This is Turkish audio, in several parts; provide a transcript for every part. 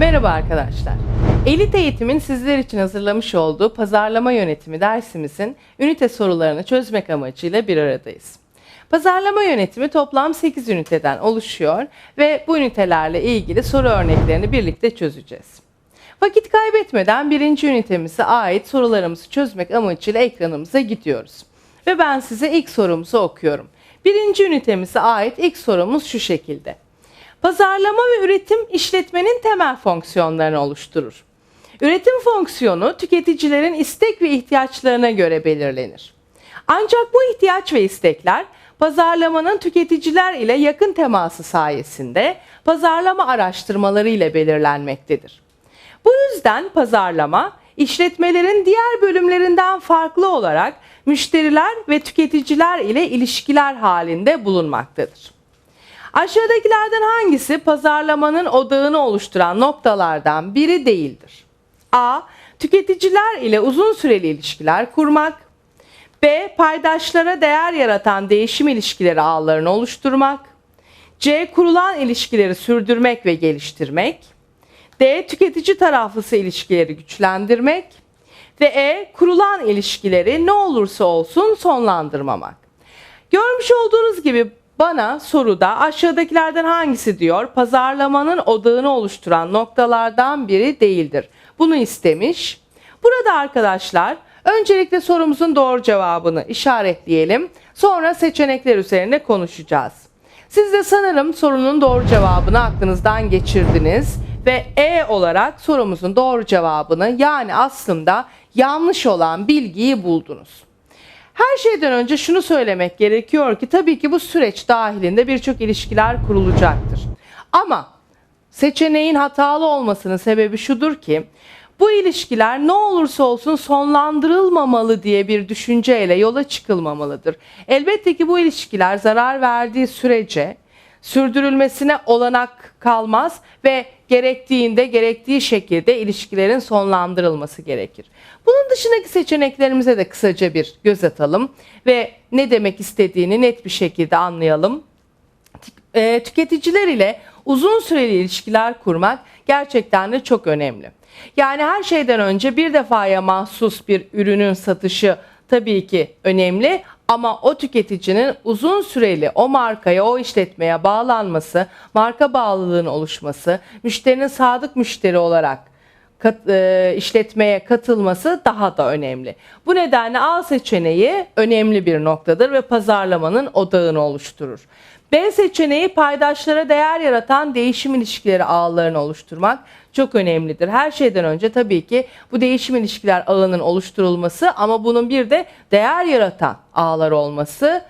Merhaba arkadaşlar. Elit Eğitim'in sizler için hazırlamış olduğu pazarlama yönetimi dersimizin ünite sorularını çözmek amacıyla bir aradayız. Pazarlama yönetimi toplam 8 üniteden oluşuyor ve bu ünitelerle ilgili soru örneklerini birlikte çözeceğiz. Vakit kaybetmeden birinci ünitemize ait sorularımızı çözmek amacıyla ekranımıza gidiyoruz. Ve ben size ilk sorumuzu okuyorum. Birinci ünitemize ait ilk sorumuz şu şekilde. Pazarlama ve üretim işletmenin temel fonksiyonlarını oluşturur. Üretim fonksiyonu tüketicilerin istek ve ihtiyaçlarına göre belirlenir. Ancak bu ihtiyaç ve istekler pazarlamanın tüketiciler ile yakın teması sayesinde pazarlama araştırmaları ile belirlenmektedir. Bu yüzden pazarlama işletmelerin diğer bölümlerinden farklı olarak müşteriler ve tüketiciler ile ilişkiler halinde bulunmaktadır. Aşağıdakilerden hangisi pazarlamanın odağını oluşturan noktalardan biri değildir? A. Tüketiciler ile uzun süreli ilişkiler kurmak. B. Paydaşlara değer yaratan değişim ilişkileri ağlarını oluşturmak. C. Kurulan ilişkileri sürdürmek ve geliştirmek. D. Tüketici taraflısı ilişkileri güçlendirmek. Ve E. Kurulan ilişkileri ne olursa olsun sonlandırmamak. Görmüş olduğunuz gibi bana soruda aşağıdakilerden hangisi diyor pazarlamanın odağını oluşturan noktalardan biri değildir. Bunu istemiş. Burada arkadaşlar öncelikle sorumuzun doğru cevabını işaretleyelim. Sonra seçenekler üzerine konuşacağız. Siz de sanırım sorunun doğru cevabını aklınızdan geçirdiniz ve E olarak sorumuzun doğru cevabını yani aslında yanlış olan bilgiyi buldunuz. Her şeyden önce şunu söylemek gerekiyor ki tabii ki bu süreç dahilinde birçok ilişkiler kurulacaktır. Ama seçeneğin hatalı olmasının sebebi şudur ki bu ilişkiler ne olursa olsun sonlandırılmamalı diye bir düşünceyle yola çıkılmamalıdır. Elbette ki bu ilişkiler zarar verdiği sürece sürdürülmesine olanak kalmaz ve gerektiğinde gerektiği şekilde ilişkilerin sonlandırılması gerekir. Bunun dışındaki seçeneklerimize de kısaca bir göz atalım ve ne demek istediğini net bir şekilde anlayalım. E, tüketiciler ile uzun süreli ilişkiler kurmak gerçekten de çok önemli. Yani her şeyden önce bir defaya mahsus bir ürünün satışı tabii ki önemli ama o tüketicinin uzun süreli o markaya, o işletmeye bağlanması, marka bağlılığının oluşması, müşterinin sadık müşteri olarak kat, e, işletmeye katılması daha da önemli. Bu nedenle A seçeneği önemli bir noktadır ve pazarlamanın odağını oluşturur. B seçeneği paydaşlara değer yaratan değişim ilişkileri ağlarını oluşturmak çok önemlidir. Her şeyden önce tabii ki bu değişim ilişkiler ağının oluşturulması ama bunun bir de değer yaratan ağlar olması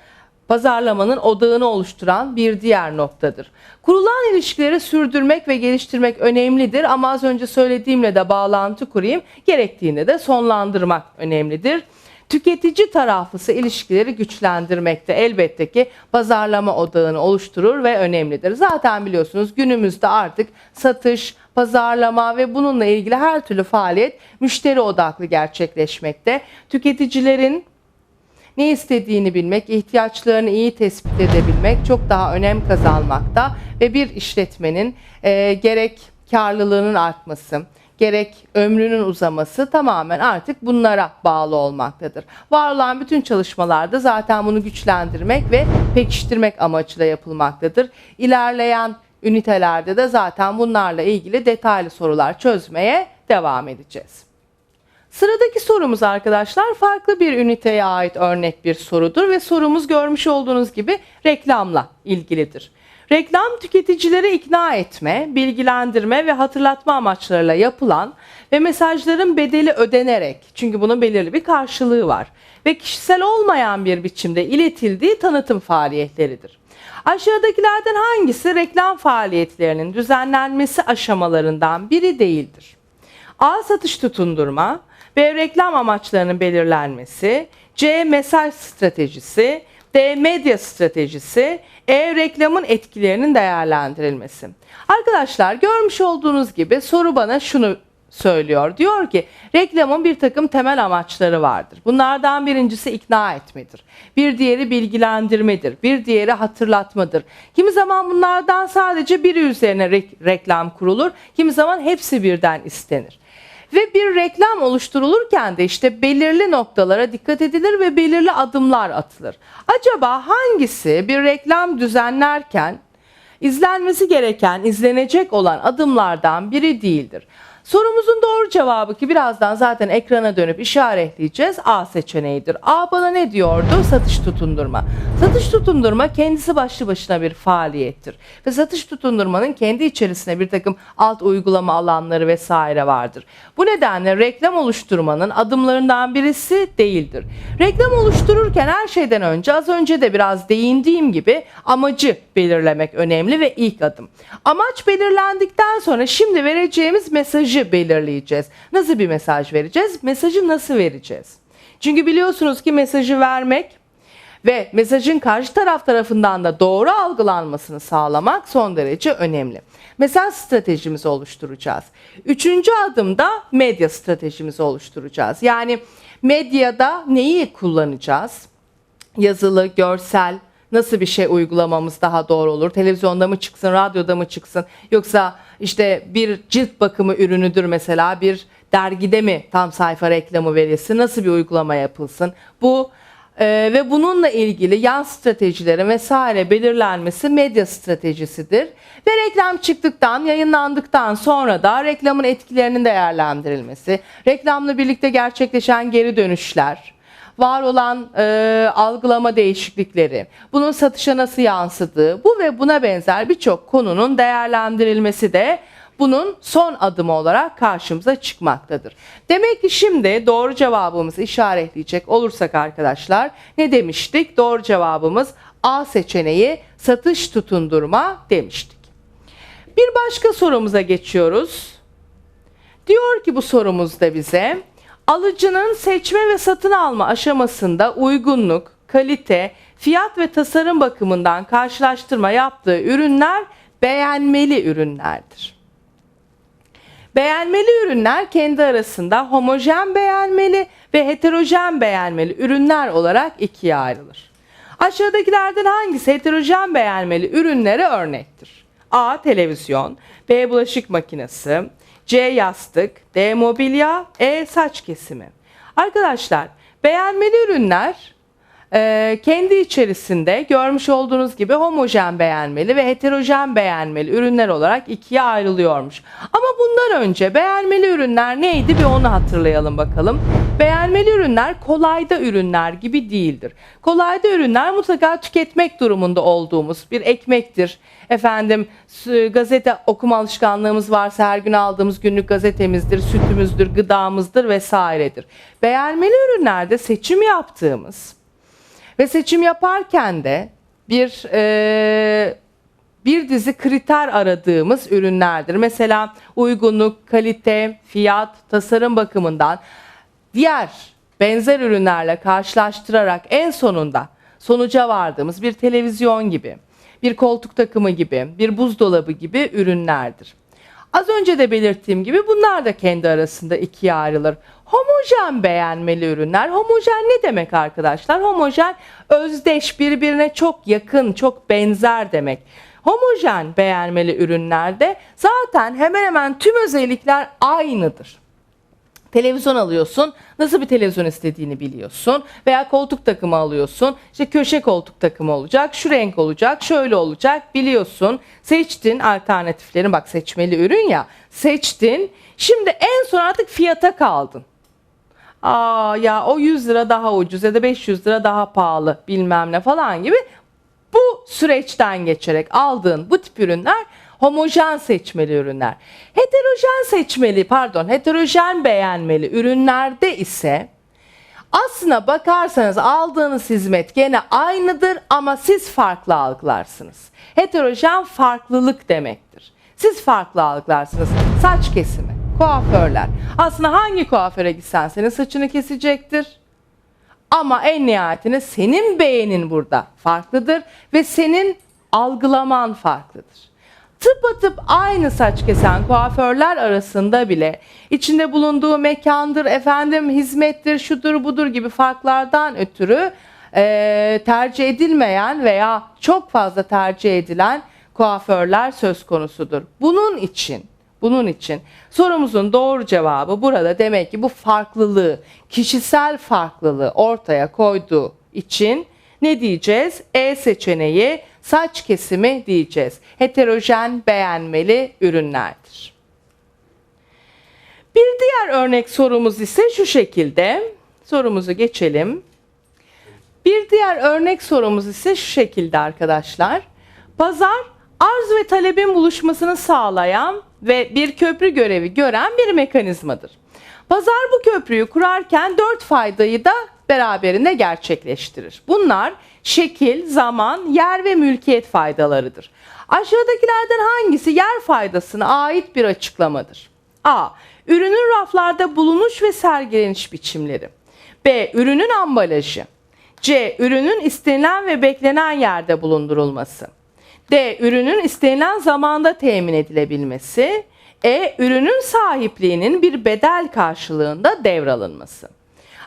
pazarlamanın odağını oluşturan bir diğer noktadır. Kurulan ilişkileri sürdürmek ve geliştirmek önemlidir ama az önce söylediğimle de bağlantı kurayım. Gerektiğinde de sonlandırmak önemlidir. Tüketici taraflısı ilişkileri güçlendirmekte elbette ki pazarlama odağını oluşturur ve önemlidir. Zaten biliyorsunuz günümüzde artık satış, pazarlama ve bununla ilgili her türlü faaliyet müşteri odaklı gerçekleşmekte. Tüketicilerin ne istediğini bilmek, ihtiyaçlarını iyi tespit edebilmek çok daha önem kazanmakta ve bir işletmenin e, gerek karlılığının artması, gerek ömrünün uzaması tamamen artık bunlara bağlı olmaktadır. Var olan bütün çalışmalarda zaten bunu güçlendirmek ve pekiştirmek amacıyla yapılmaktadır. İlerleyen ünitelerde de zaten bunlarla ilgili detaylı sorular çözmeye devam edeceğiz. Sıradaki sorumuz arkadaşlar farklı bir üniteye ait örnek bir sorudur ve sorumuz görmüş olduğunuz gibi reklamla ilgilidir. Reklam tüketicileri ikna etme, bilgilendirme ve hatırlatma amaçlarıyla yapılan ve mesajların bedeli ödenerek çünkü bunun belirli bir karşılığı var ve kişisel olmayan bir biçimde iletildiği tanıtım faaliyetleridir. Aşağıdakilerden hangisi reklam faaliyetlerinin düzenlenmesi aşamalarından biri değildir? A. Satış tutundurma B. Reklam amaçlarının belirlenmesi C. Mesaj stratejisi D. Medya stratejisi E. Reklamın etkilerinin değerlendirilmesi. Arkadaşlar görmüş olduğunuz gibi soru bana şunu söylüyor. Diyor ki reklamın bir takım temel amaçları vardır. Bunlardan birincisi ikna etmedir. Bir diğeri bilgilendirmedir. Bir diğeri hatırlatmadır. Kimi zaman bunlardan sadece biri üzerine re- reklam kurulur. Kimi zaman hepsi birden istenir. Ve bir reklam oluşturulurken de işte belirli noktalara dikkat edilir ve belirli adımlar atılır. Acaba hangisi bir reklam düzenlerken izlenmesi gereken, izlenecek olan adımlardan biri değildir? Sorumuzun doğru cevabı ki birazdan zaten ekrana dönüp işaretleyeceğiz A seçeneğidir. A bana ne diyordu? Satış tutundurma. Satış tutundurma kendisi başlı başına bir faaliyettir. Ve satış tutundurmanın kendi içerisinde bir takım alt uygulama alanları vesaire vardır. Bu nedenle reklam oluşturmanın adımlarından birisi değildir. Reklam oluştururken her şeyden önce az önce de biraz değindiğim gibi amacı belirlemek önemli ve ilk adım. Amaç belirlendikten sonra şimdi vereceğimiz mesajı belirleyeceğiz. Nasıl bir mesaj vereceğiz? Mesajı nasıl vereceğiz? Çünkü biliyorsunuz ki mesajı vermek ve mesajın karşı taraf tarafından da doğru algılanmasını sağlamak son derece önemli. Mesaj stratejimizi oluşturacağız. Üçüncü adımda medya stratejimizi oluşturacağız. Yani medyada neyi kullanacağız? Yazılı, görsel, nasıl bir şey uygulamamız daha doğru olur? Televizyonda mı çıksın, radyoda mı çıksın? Yoksa işte bir cilt bakımı ürünüdür mesela bir dergide mi tam sayfa reklamı verilsin? Nasıl bir uygulama yapılsın? Bu ee, ve bununla ilgili yan stratejilerin vesaire belirlenmesi medya stratejisidir. Ve reklam çıktıktan, yayınlandıktan sonra da reklamın etkilerinin değerlendirilmesi, reklamla birlikte gerçekleşen geri dönüşler, var olan e, algılama değişiklikleri, bunun satışa nasıl yansıdığı, bu ve buna benzer birçok konunun değerlendirilmesi de bunun son adımı olarak karşımıza çıkmaktadır. Demek ki şimdi doğru cevabımızı işaretleyecek olursak arkadaşlar ne demiştik? Doğru cevabımız A seçeneği satış tutundurma demiştik. Bir başka sorumuza geçiyoruz. Diyor ki bu sorumuzda bize alıcının seçme ve satın alma aşamasında uygunluk, kalite, fiyat ve tasarım bakımından karşılaştırma yaptığı ürünler beğenmeli ürünlerdir. Beğenmeli ürünler kendi arasında homojen beğenmeli ve heterojen beğenmeli ürünler olarak ikiye ayrılır. Aşağıdakilerden hangisi heterojen beğenmeli ürünlere örnektir? A. Televizyon B. Bulaşık makinesi C. Yastık D. Mobilya E. Saç kesimi Arkadaşlar beğenmeli ürünler e, kendi içerisinde görmüş olduğunuz gibi homojen beğenmeli ve heterojen beğenmeli ürünler olarak ikiye ayrılıyormuş. Ama bundan önce beğenmeli ürünler neydi bir onu hatırlayalım bakalım. Beğenmeli ürünler kolayda ürünler gibi değildir. Kolayda ürünler mutlaka tüketmek durumunda olduğumuz bir ekmektir. Efendim gazete okuma alışkanlığımız varsa her gün aldığımız günlük gazetemizdir, sütümüzdür, gıdamızdır vesairedir. Beğenmeli ürünlerde seçim yaptığımız ve seçim yaparken de bir e, bir dizi kriter aradığımız ürünlerdir. Mesela uygunluk, kalite, fiyat, tasarım bakımından diğer benzer ürünlerle karşılaştırarak en sonunda sonuca vardığımız bir televizyon gibi, bir koltuk takımı gibi, bir buzdolabı gibi ürünlerdir. Az önce de belirttiğim gibi bunlar da kendi arasında ikiye ayrılır. Homojen beğenmeli ürünler. Homojen ne demek arkadaşlar? Homojen özdeş, birbirine çok yakın, çok benzer demek. Homojen beğenmeli ürünlerde zaten hemen hemen tüm özellikler aynıdır. Televizyon alıyorsun. Nasıl bir televizyon istediğini biliyorsun. Veya koltuk takımı alıyorsun. İşte köşe koltuk takımı olacak. Şu renk olacak. Şöyle olacak. Biliyorsun. Seçtin alternatiflerin. Bak seçmeli ürün ya. Seçtin. Şimdi en son artık fiyata kaldın. Aa ya o 100 lira daha ucuz ya da 500 lira daha pahalı bilmem ne falan gibi bu süreçten geçerek aldığın bu tip ürünler homojen seçmeli ürünler. Heterojen seçmeli pardon heterojen beğenmeli ürünlerde ise aslına bakarsanız aldığınız hizmet gene aynıdır ama siz farklı algılarsınız. Heterojen farklılık demektir. Siz farklı algılarsınız. Saç kesimi, kuaförler. Aslında hangi kuaföre gitsen senin saçını kesecektir. Ama en nihayetinde senin beğenin burada farklıdır ve senin algılaman farklıdır. Tıpatıp aynı saç kesen kuaförler arasında bile içinde bulunduğu mekandır, efendim hizmettir, şudur budur gibi farklardan ötürü eee, tercih edilmeyen veya çok fazla tercih edilen kuaförler söz konusudur. Bunun için bunun için sorumuzun doğru cevabı burada demek ki bu farklılığı, kişisel farklılığı ortaya koyduğu için ne diyeceğiz? E seçeneği saç kesimi diyeceğiz. Heterojen beğenmeli ürünlerdir. Bir diğer örnek sorumuz ise şu şekilde. Sorumuzu geçelim. Bir diğer örnek sorumuz ise şu şekilde arkadaşlar. Pazar arz ve talebin buluşmasını sağlayan ve bir köprü görevi gören bir mekanizmadır. Pazar bu köprüyü kurarken dört faydayı da beraberinde gerçekleştirir. Bunlar şekil, zaman, yer ve mülkiyet faydalarıdır. Aşağıdakilerden hangisi yer faydasına ait bir açıklamadır? A. Ürünün raflarda bulunuş ve sergileniş biçimleri. B. Ürünün ambalajı. C. Ürünün istenilen ve beklenen yerde bulundurulması. D. Ürünün istenilen zamanda temin edilebilmesi. E. Ürünün sahipliğinin bir bedel karşılığında devralınması.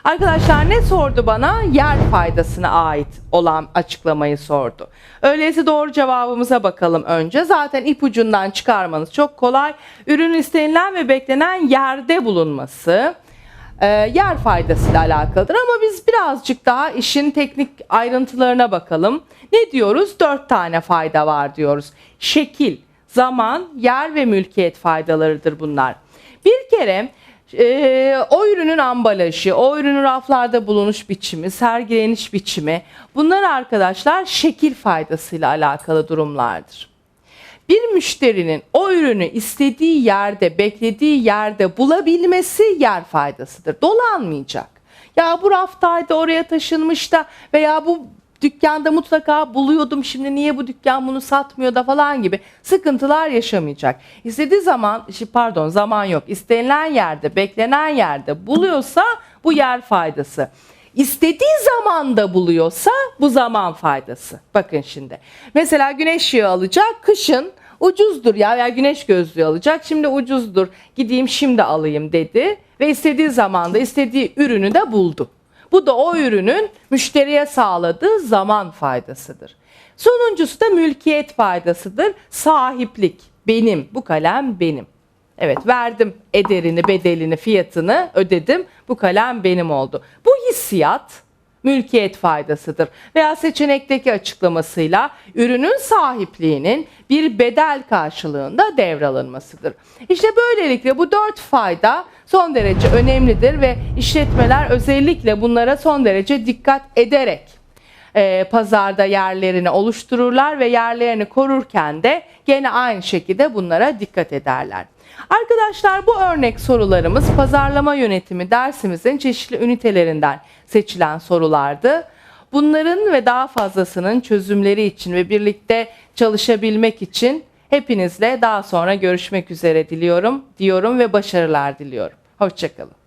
Arkadaşlar ne sordu bana? Yer faydasına ait olan açıklamayı sordu. Öyleyse doğru cevabımıza bakalım önce. Zaten ipucundan çıkarmanız çok kolay. Ürünün istenilen ve beklenen yerde bulunması e, yer faydasıyla alakalıdır. Ama biz birazcık daha işin teknik ayrıntılarına bakalım. Ne diyoruz? Dört tane fayda var diyoruz. Şekil, zaman, yer ve mülkiyet faydalarıdır bunlar. Bir kere e, o ürünün ambalajı, o ürünün raflarda bulunuş biçimi, sergileniş biçimi bunlar arkadaşlar şekil faydasıyla alakalı durumlardır. Bir müşterinin o ürünü istediği yerde, beklediği yerde bulabilmesi yer faydasıdır. Dolanmayacak. Ya bu raftaydı oraya taşınmış da veya bu dükkanda mutlaka buluyordum şimdi niye bu dükkan bunu satmıyor da falan gibi sıkıntılar yaşamayacak. İstediği zaman, pardon zaman yok. İstenilen yerde, beklenen yerde buluyorsa bu yer faydası. İstediği zamanda buluyorsa bu zaman faydası. Bakın şimdi. Mesela güneş ışığı alacak kışın ucuzdur ya veya güneş gözlüğü alacak. Şimdi ucuzdur gideyim şimdi alayım dedi ve istediği zamanda istediği ürünü de buldu. Bu da o ürünün müşteriye sağladığı zaman faydasıdır. Sonuncusu da mülkiyet faydasıdır. Sahiplik. Benim. Bu kalem benim. Evet verdim ederini, bedelini, fiyatını ödedim. Bu kalem benim oldu. Bu hissiyat mülkiyet faydasıdır. Veya seçenekteki açıklamasıyla ürünün sahipliğinin bir bedel karşılığında devralınmasıdır. İşte böylelikle bu dört fayda son derece önemlidir ve işletmeler özellikle bunlara son derece dikkat ederek e, pazarda yerlerini oluştururlar ve yerlerini korurken de gene aynı şekilde bunlara dikkat ederler. Arkadaşlar bu örnek sorularımız pazarlama yönetimi dersimizin çeşitli ünitelerinden seçilen sorulardı. Bunların ve daha fazlasının çözümleri için ve birlikte çalışabilmek için hepinizle daha sonra görüşmek üzere diliyorum diyorum ve başarılar diliyorum. Hoşçakalın.